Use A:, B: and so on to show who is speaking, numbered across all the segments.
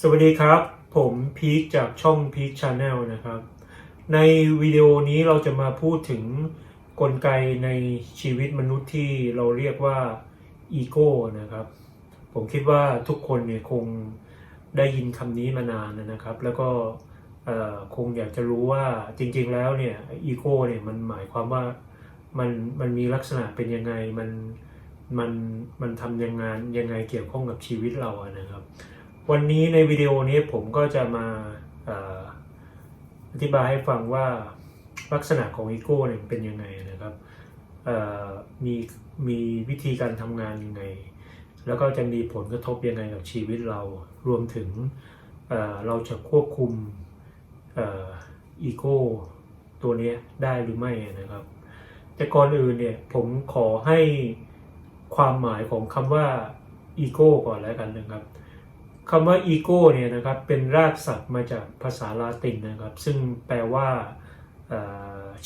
A: สวัสดีครับ ผมพีคจากช่องพีคชาแนลนะครับ ในวิดีโอนี้เราจะมาพูดถึงกลไกในชีวิตมนุษย์ที่เราเรียกว่าอีโก้นะครับ ผมคิดว่าทุกคนเนี่ยคงได้ยินคำนี้มานานนะครับ แล้วก็คงอยากจะรู้ว่าจริงๆแล้วเนี่ยอีโก้เนี่ยมันหมายความว่ามันมันมีลักษณะเป็นยังไงมันมันมันทำยังไงยังไงเกี่ยวข้องกับชีวิตเราอะนะครับ วันนี้ในวิดีโอนี้ผมก็จะมาอธิบายให้ฟังว่าลักษณะของอีโก้เนี่ยเป็นยังไงนะครับมีมีวิธีการทำงานยังไง แล้วก็จะมีผลกระทบยังไงกับชีวิตเรา รวมถึงเเราจะควบคุมอีโก้ตัวนี้ได้หรือไม่นะครับ แต่ก่อนอื่นเนี่ยผมขอให้ความหมายของคำว่าอีโก้ก่อนแล้วกันนะครับ คำว่าอีโก้เนี่ยนะครับเป็นรากศัพท์มาจากภาษาลาตินนะครับ ซึ่งแปลว่า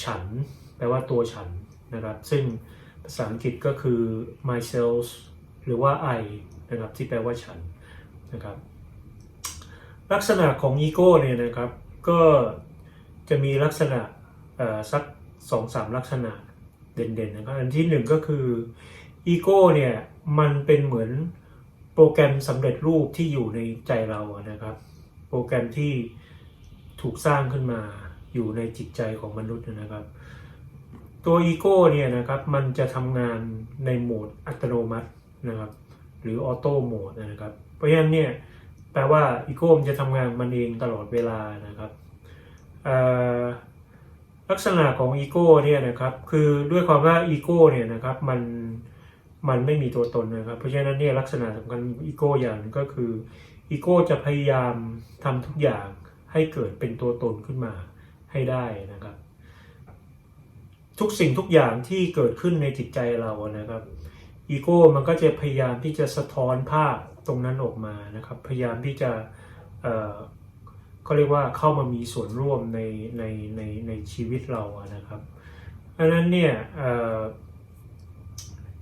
A: ฉัน แปลว่าตัวฉันนะครับ ซึ่งภาษาอังกฤษก็คือ myself หรือว่า I นะครับที่แปลว่าฉันนะครับลักษณะของอีโก้เนี่ยนะครับก็จะมีลักษณะสักสองสามลักษณะเด่นๆนะครับอันที่หนึ่งก็คืออีโก้เนี่ยมันเป็นเหมือน โปรแกรมสำเร็จรูปที่อยู่ในใจเรานะครับ โปรแกรมที่ถูกสร้างขึ้นมาอยู่ในจิตใจของมนุษย์นะครับ ตัวอีโก้เนี่ยนะครับมันจะทำงานในโหมดอัตโนมัตินะครับ หรือออโต้โหมดนะครับ เพราะฉะนั้นเนี่ยแปลว่าอีโก้มันจะทำงานมันเองตลอดเวลานะครับลักษณะของอีโก้เนี่ยนะครับคือด้วยความว่าอีโก้เนี่ยนะครับมัน มันไม่มีตัวตนนะครับ เพราะฉะนั้นเนี่ยลักษณะสำคัญอีโก้อย่างก็คืออีโก้จะพยายามทำทุกอย่างให้เกิดเป็นตัวตนขึ้นมาให้ได้นะครับ ทุกสิ่งทุกอย่างที่เกิดขึ้นในจิตใจเรานะครับอีโก้มันก็จะพยายามที่จะสะท้อนภาพตรงนั้นออกมานะครับ พยายามที่จะเอ่อเขาเรียกว่าเข้ามามีส่วนร่วมในในในในชีวิตเราอะนะครับอันนั้นเนี่ยเอ่อ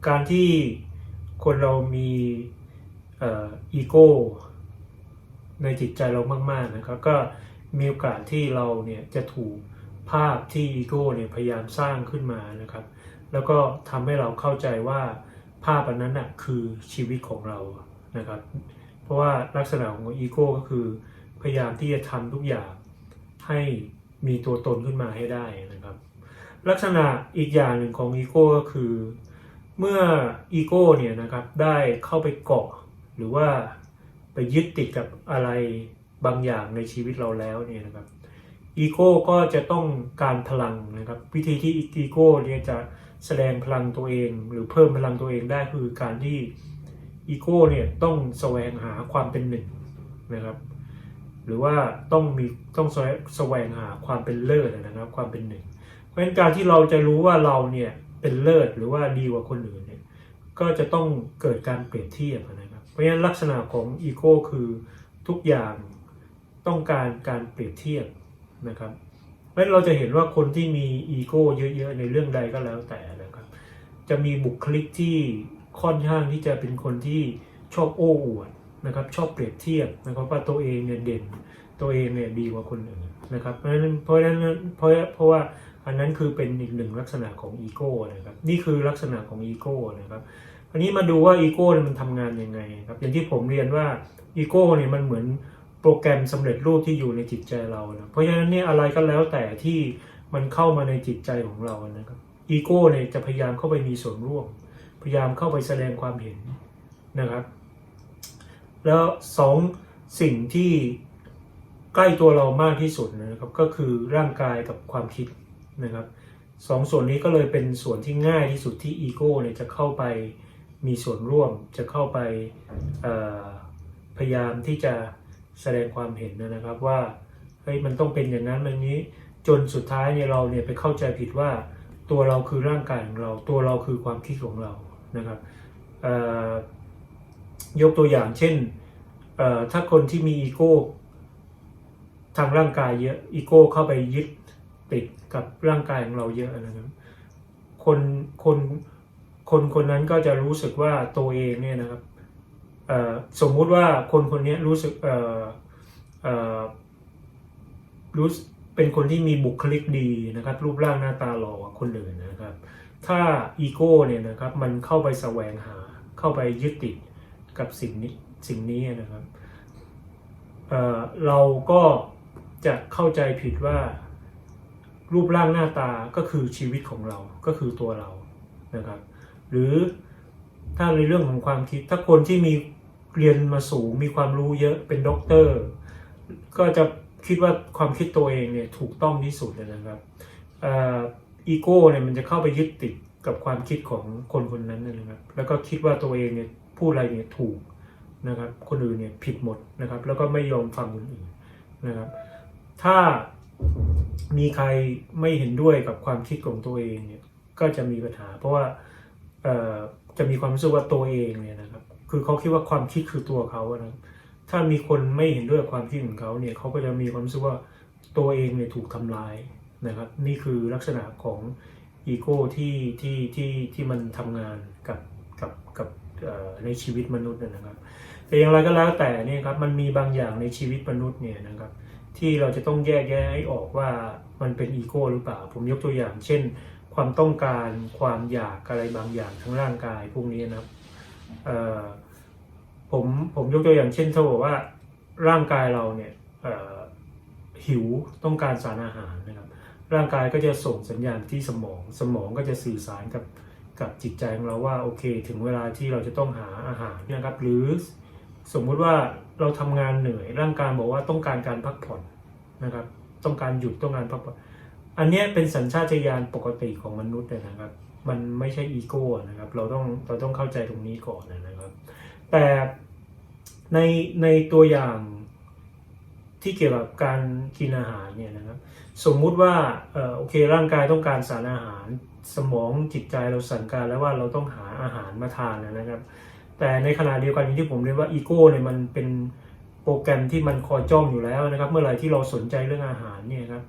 A: การที่คนเรามีอีโก้ในจิตใจเรามาก ๆ นะครับ ก็มีโอกาสที่เราเนี่ยจะถูกภาพที่อีโก้เนี่ยพยายามสร้างขึ้นมานะครับ แล้วก็ทำให้เราเข้าใจว่าภาพอันนั้นน่ะคือชีวิตของเรานะครับ เพราะว่าลักษณะของอีโก้ก็คือพยายามที่จะทำทุกอย่างให้มีตัวตนขึ้นมาให้ได้นะครับ ลักษณะอีกอย่างหนึ่งของอีโก้ก็คือ เมื่ออีโก้เนี่ยนะครับได้เข้าไปเกาะหรือว่าไปยึดติดกับอะไรบางอย่างในชีวิตเราแล้วเนี่ยนะครับอีโก้ก็จะต้องการพลังนะครับ วิธีที่อีโก้เนี่ยจะแสดงพลังตัวเอง หรือเพิ่มพลังตัวเองได้คือการที่อีโก้เนี่ยต้องแสวงหาความเป็นหนึ่งนะครับ หรือว่าต้องมีต้องแสวงหาความเป็นเลิศนะครับ ความเป็นหนึ่ง เพราะฉะนั้นการที่เราจะรู้ว่าเราเนี่ย เป็นเลิศหรือว่าดีกว่าคนอื่นเนี่ยก็จะต้องเกิดการเปรียบเทียบนะครับ เพราะฉะนั้นลักษณะของอีโก้คือทุกอย่างต้องการการเปรียบเทียบนะครับเพราะฉะนั้นเราจะเห็นว่าคนที่มีอีโก้เยอะๆในเรื่องใดก็แล้วแต่นะครับ จะมีบุคลิกที่ค่อนข้างที่จะเป็นคนที่ชอบโอ้อวดนะครับชอบเปรียบเทียบนะครับว่าตัวเองเนี่ยเด่นตัวเองเนี่ยดีกว่าคนอื่นนะครับเพราะฉะนั้นเพราะฉะนั้นเพราะเพราะว่า อันนั้นคือเป็นอีกหนึ่งลักษณะของอีโก้นะครับนี่คือลักษณะของอีโก้นะครับอันนี้มาดูว่าอีโก้มันทำงานยังไงครับอย่างที่ผมเรียนว่าอีโก้เนี่ยมันเหมือนโปรแกรมสำเร็จรูปที่อยู่ในจิตใจเรานะเพราะฉะนั้นเนี่ยอะไรก็แล้วแต่ที่มันเข้ามาในจิตใจของเรานะครับอีโก้เนี่ยจะพยายามเข้าไปมีส่วนร่วม พยายามเข้าไปแสดงความเห็นนะครับ แล้วสองสิ่งที่ใกล้ตัวเรามากที่สุดนะครับก็คือร่างกายกับความคิด นะครับสองส่วนนี้ก็เลยเป็นส่วนที่ง่ายที่สุดที่อีโก้เนี่ยจะเข้าไปมีส่วนร่วมจะเข้าไปพยายามที่จะแสดงความเห็นนะครับว่าเฮ้ยมันต้องเป็นอย่างนั้นอย่างนี้จนสุดท้ายเนี่ยเราเนี่ยไปเข้าใจผิดว่าตัวเราคือร่างกายของเรา ตัวเราคือความคิดของเรานะครับยกตัวอย่างเช่นถ้าคนที่มีอีโก้ทางร่างกายเยอะอีโก้เข้าไปยึด ติดกับร่างกายของเราเยอะนะครับ คนคนคนคนนั้นก็จะรู้สึกว่าตัวเองเนี่ยนะครับสมมุติว่าคนคนนี้รู้สึกเอ่อเอ่อรู้เป็นคนที่มีบุคลิกดีนะครับ รูปร่างหน้าตาหล่อกว่าคนอื่นนะครับ ถ้าอีโก้เนี่ยนะครับมันเข้าไปแสวงหาเข้าไปยึดติดกับสิ่งนี้สิ่งนี้นะครับเเราก็จะเข้าใจผิดว่า รูปร่างหน้าตาก็คือชีวิตของเราก็คือตัวเรานะครับ หรือถ้าในเรื่องของความคิดถ้าคนที่มีเรียนมาสูงมีความรู้เยอะเป็นด็อกเตอร์ ก็จะคิดว่าความคิดตัวเองเนี่ยถูกต้องที่สุดเลยนะครับอีโก้เนี่ยมันจะเข้าไปยึดติดกับความคิดของคนคนนั้นนะครับ แล้วก็คิดว่าตัวเองเนี่ยพูดอะไรเนี่ยถูกนะครับ คนอื่นเนี่ยผิดหมดนะครับ แล้วก็ไม่ยอมฟังคนอื่นนะครับ ถ้า มีใครไม่เห็นด้วยกับความคิดของตัวเองเนี่ยก็จะมีปัญหา เพราะว่าจะมีความรู้สึกว่าตัวเองเนี่ยนะครับ คือเขาคิดว่าความคิดคือตัวเขาอะนะถ้ามีคนไม่เห็นด้วยกับความคิดของเขาเนี่ยเขาก็จะมีความรู้สึกว่าตัวเองเนี่ยถูกทำลายนะครับ นี่คือลักษณะของอีโก้ที่ที่ที่ที่มันทำงานกับกับกับในชีวิตมนุษย์นะครับ แต่อย่างไรก็แล้วแต่เนี่ยครับมันมีบางอย่างในชีวิตมนุษย์เนี่ยนะครับ ที่เราจะต้องแยกแยะให้ออกว่ามันเป็นอีโก้หรือเปล่า ผมยกตัวอย่าง เช่น ความต้องการความอยากอะไรบางอย่างทั้งร่างกายพวกนี้นะครับผมผมยกตัวอย่างเช่นถ้าบอกว่าร่างกายเราเนี่ยหิวต้องการสารอาหารนะครับ ร่างกายก็จะส่งสัญญาณที่สมอง สมองก็จะสื่อสารกับกับจิตใจของเราว่าโอเค ถึงเวลาที่เราจะต้องหาอาหารนะครับ หรือ สมมุติว่าเราทำงานเหนื่อยร่างกายบอกว่าต้องการการพักผ่อนนะครับ ต้องการหยุดต้องการพักผ่อนอันนี้เป็นสัญชาตญาณปกติของมนุษย์เลยนะครับ มันไม่ใช่อีโก้นะครับ เราต้องเราต้องเข้าใจตรงนี้ก่อนนะครับ แต่ในในตัวอย่างที่เกี่ยวกับการกินอาหารเนี่ยนะครับ สมมุติว่าเออโอเคร่างกายต้องการสารอาหารสมองจิตใจเราสั่งการแล้วว่าเราต้องหาอาหารมาทานนะครับ แต่ในขณะเดียวกันที่ผมเรียกว่าอีโก้เนี่ยมันเป็นโปรแกรมที่มันคอยจ้องอยู่แล้วนะครับ เมื่อไหร่ที่เราสนใจเรื่องอาหารเนี่ยครับ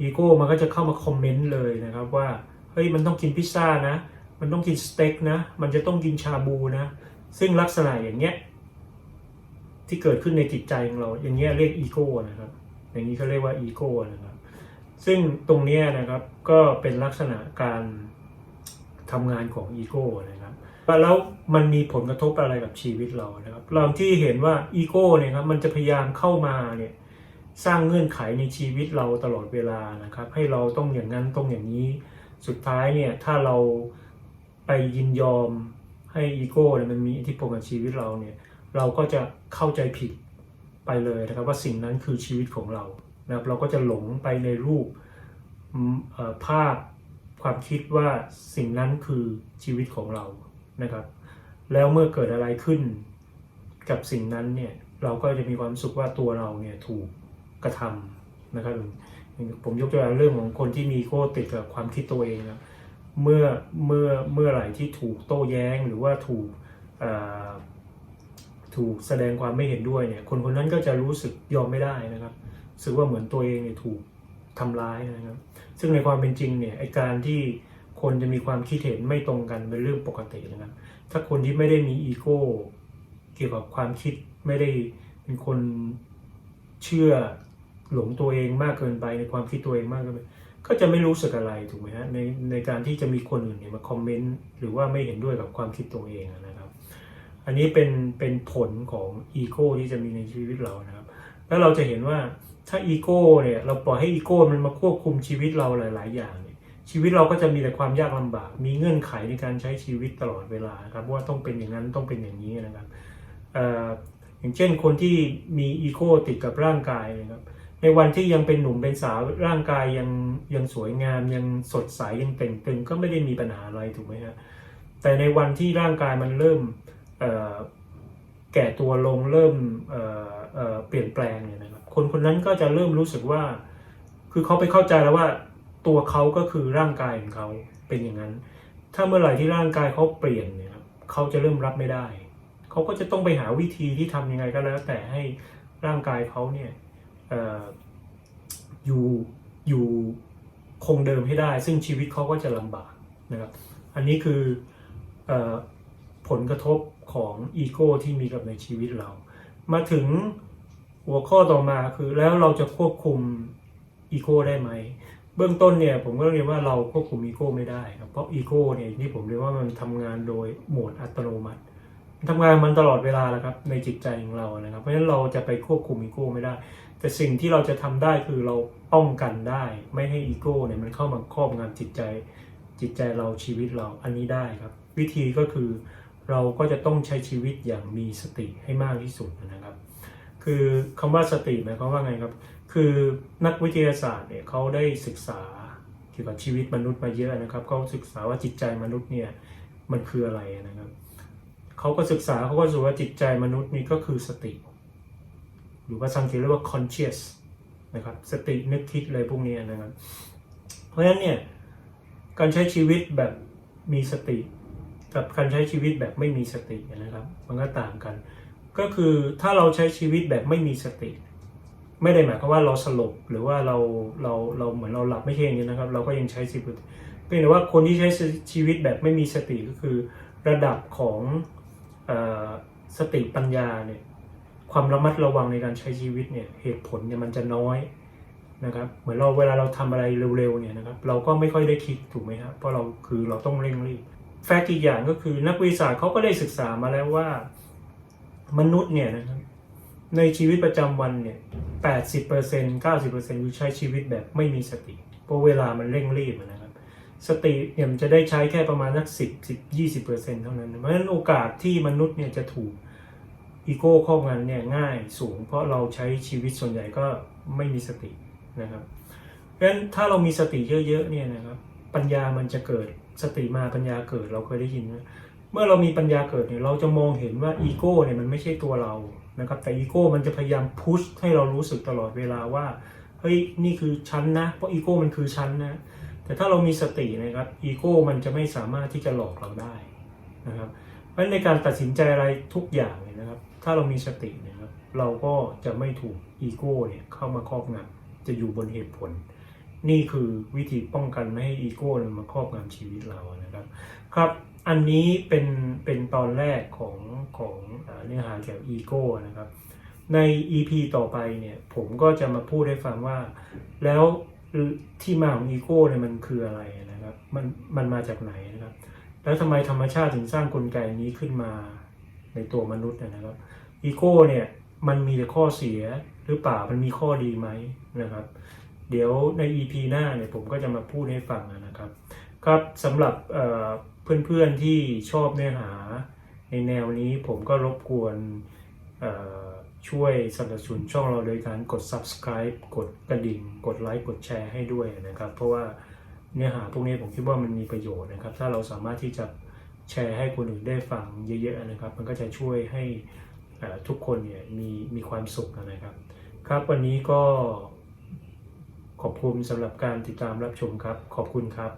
A: อีโก้มันก็จะเข้ามาคอมเมนต์เลยนะครับว่าเฮ้ยมันต้องกินพิซซ่านะ มันต้องกินสเต็กนะ มันจะต้องกินชาบูนะ ซึ่งลักษณะอย่างเงี้ยที่เกิดขึ้นในจิตใจของเรา อย่างเงี้ยเรียกอีโก้นะครับ อย่างนี้เขาเรียกว่าอีโก้นะครับ ซึ่งตรงเนี้ยนะครับก็เป็นลักษณะการทำงานของอีโก้นะครับ แล้วมันมีผลกระทบอะไรกับชีวิตเรานะครับเราที่เห็นว่าอีโก้เนี่ยครับมันจะพยายามเข้ามาเนี่ยสร้างเงื่อนไขในชีวิตเราตลอดเวลานะครับ ให้เราต้องอย่างนั้นต้องอย่างนี้สุดท้ายเนี่ยถ้าเราไปยินยอมให้อีโก้เนี่ยมันมีอิทธิพลกับชีวิตเราเนี่ยเราก็จะเข้าใจผิดไปเลยนะครับว่าสิ่งนั้นคือชีวิตของเรานะครับเราก็จะหลงไปในรูปภาพความคิดว่าสิ่งนั้นคือชีวิตของเรา นะครับ แล้วเมื่อเกิดอะไรขึ้นกับสิ่งนั้นเนี่ยเราก็จะมีความสึกว่าตัวเราเนี่ยถูกกระทำนะครับผมยกตัวอย่างเรื่องของคนที่มีโก้ติดกับความคิดตัวเองนะเมื่อเมื่อเมื่อไหร่ที่ถูกโต้แย้งหรือว่าถูกถูกแสดงความไม่เห็นด้วยเนี่ยคนคนนั้นก็จะรู้สึกยอมไม่ได้นะครับรู้สึกว่าเหมือนตัวเองเนี่ยถูกทำร้ายนะครับ ซึ่งในความเป็นจริงเนี่ยไอการที่ คนจะมีความคิดเห็นไม่ตรงกันเป็นเรื่องปกตินะครับ ถ้าคนที่ไม่ได้มีอีโก้เกี่ยวกับความคิดไม่ได้เป็นคนเชื่อหลงตัวเองมากเกินไปในความคิดตัวเองมากเกินไปก็จะไม่รู้สึกอะไรถูกไหมฮะในในการที่จะมีคนอื่นเนี่ยมาคอมเมนต์หรือว่าไม่เห็นด้วยกับความคิดตัวเองนะครับ อันนี้เป็นเป็นผลของอีโก้ที่จะมีในชีวิตเรานะครับ แล้วเราจะเห็นว่าถ้าอีโก้เนี่ยเราปล่อยให้อีโก้มันมาควบคุมชีวิตเราหลาย ๆ อย่าง ชีวิตเราก็จะมีแต่ความยากลำบาก มีเงื่อนไขในการใช้ชีวิตตลอดเวลาครับว่าต้องเป็นอย่างนั้นต้องเป็นอย่างนี้นะครับอย่างเช่นคนที่มีอีโก้ติดกับร่างกายนะครับในวันที่ยังเป็นหนุ่มเป็นสาวร่างกายยังยังสวยงาม ยังสดใสยังเต่งตึงก็ไม่ได้มีปัญหาอะไรถูกไหมฮะแต่ในวันที่ร่างกายมันเริ่มแก่ตัวลงเริ่มเเเปลี่ยนแปลงเนี่ยนะครับคนคนนั้นก็จะเริ่มรู้สึกว่า คือเขาไปเข้าใจแล้วว่า ตัวเขาก็คือร่างกายของเขาเป็นอย่างนั้น ถ้าเมื่อไหร่ที่ร่างกายเขาเปลี่ยนเนี่ยครับเขาจะเริ่มรับไม่ได้ เขาก็จะต้องไปหาวิธีที่ทำยังไงก็แล้ว แต่ให้ร่างกายเขาเนี่ยออยู่อยู่คงเดิมให้ได้ ซึ่งชีวิตเขาก็จะลำบากนะครับ อันนี้คืออผลกระทบของอีโก้ที่มีกับในชีวิตเรา มาถึงหัวข้อต่อมาคือแล้วเราจะควบคุมอีโก้ได้ไหม เบื้องต้นเนี่ยผมก็เรียนว่าเราควบคุมอีโก้ไม่ได้ครับเพราะอีโก้เนี่ยที่ผมเรียกว่ามันทำงานโดยโหมดอัตโนมัติมันทำงานมันตลอดเวลาแหละครับในจิตใจของเรานะครับ เพราะฉะนั้นเราจะไปควบคุมอีโก้ไม่ได้ แต่สิ่งที่เราจะทำได้คือเราป้องกันได้ ไม่ให้อีโก้เนี่ยมันเข้ามาครอบงำจิตใจ จิตใจเราชีวิตเราอันนี้ได้ครับ วิธีก็คือเราก็จะต้องใช้ชีวิตอย่างมีสติให้มากที่สุดนะครับ คือคำว่าสติหมายความว่าไงครับ คือนักวิทยาศาสตร์เนี่ยเขาได้ศึกษาเกี่ยวกับชีวิตมนุษย์มาเยอะนะครับเขาศึกษาว่าจิตใจมนุษย์เนี่ยมันคืออะไรนะครับเขาก็ศึกษาเขาก็รู้ว่าจิตใจมนุษย์นี่ก็คือสติ หรือภาษาอังกฤษเรียกว่า conscious นะครับสตินึกคิดอะไรพวกนี้นะครับ เพราะฉะนั้นเนี่ยการใช้ชีวิตแบบมีสติ กับการใช้ชีวิตแบบไม่มีสตินะครับ มันก็ต่างกัน ก็คือถ้าเราใช้ชีวิตแบบไม่มีสติ ไม่ได้หมายความว่าเราสลบหรือว่าเราเราเราเหมือนเราหลับไม่ใช่อย่างนี้นะครับ เราก็ยังใช้ชีวิตเพียงแต่ว่าคนที่ใช้ชีวิตแบบไม่มีสติก็คือ ระดับของอสติปัญญาเนี่ยความระมัดระวังในการใช้ชีวิตเนี่ยเหตุผลเนี่ยมันจะน้อยนะครับเหมือนเราเวลาเราทำอะไรเร็วๆเนี่ยนะครับเราก็ไม่ค่อยได้คิดถูกไหมครับเพราะเราคือเราต้องเร่งรีบแฟกต์อีกอย่างก็คือนักวิทยาศาสตร์เขาก็ได้ศึกษามาแล้วว่า มนุษย์เนี่ยนะครับ ในชีวิตประจำวันเนี่ยแปดสิบเปอร์เซ็นต์เก้าสิบเปอร์เซ็นต์ใช้ชีวิตแบบไม่มีสติเพราะเวลามันเร่งรีบนะครับ สติเนี่ยมันจะได้ใช้แค่ประมาณสักสิบสิบยี่สิบเปอร์เซ็นต์เท่านั้น เพราะฉะนั้นโอกาสที่มนุษย์เนี่ยจะถูกอีโก้ครอบงำเนี่ยง่ายสูง เพราะเราใช้ชีวิตส่วนใหญ่ก็ไม่มีสตินะครับเพราะฉะนั้นถ้าเรามีสติเยอะๆเนี่ยนะครับปัญญามันจะเกิดสติมาปัญญาเกิดเราเคยได้ยินนะเมื่อเรามีปัญญาเกิดเนี่ยเราจะมองเห็นว่าอีโก้เนี่ยมันไม่ใช่ตัวเรา นะครับแต่อีโก้มันจะพยายามพุชให้เรารู้สึกตลอดเวลาว่าเฮ้ยนี่คือฉันนะเพราะอีโก้มันคือฉันนะ แต่ถ้าเรามีสตินะครับอีโก้มันจะไม่สามารถที่จะหลอกเราได้นะครับเพราะฉะนั้ในการตัดสินใจอะไรทุกอย่างเนี่ยนะครับ ถ้าเรามีสตินะครับ เราก็จะไม่ถูกอีโก้เนี่ยเข้ามาครอบงำจะอยู่บนเหตุผล นี่คือวิธีป้องกันไม่ให้อีโก้มันมาครอบงำชีวิตเรานะครับครับ อันนี้เป็นเป็นตอนแรกของของเนื้อหาเกี่ยวกับอีโก้นะครับ ใน EP ต่อไปเนี่ยผมก็จะมาพูดให้ฟังว่า แล้วที่มาของอีโก้เนี่ยมันคืออะไรนะครับมันมันมาจากไหนนะครับ แล้วทำไมธรรมชาติถึงสร้างกลไกนี้ขึ้นมาในตัวมนุษย์นะครับอีโก้เนี่ยมันมีแต่ข้อเสียหรือเปล่ามันมีข้อดีไหมนะครับ เดี๋ยวใน EP หน้าเนี่ยผมก็จะมาพูดให้ฟังนะครับ ครับสำหรับเพื่อนๆที่ชอบเนื้อหาในแนวนี้ผมก็รบกวนช่วยสนับสนุนช่องเราโดยการกด subscribe กดกระดิ่ง กดไลค์ กดแชร์ให้ด้วยนะครับ เพราะว่าเนื้อหาพวกนี้ผมคิดว่ามันมีประโยชน์นะครับ ถ้าเราสามารถที่จะแชร์ให้คนอื่นได้ฟังเยอะๆนะครับ มันก็จะช่วยให้ทุกคนเนี่ยมีมีความสุขนะครับ ครับวันนี้ก็ ขอบคุณสำหรับการติดตามรับชมครับ ขอบคุณครับ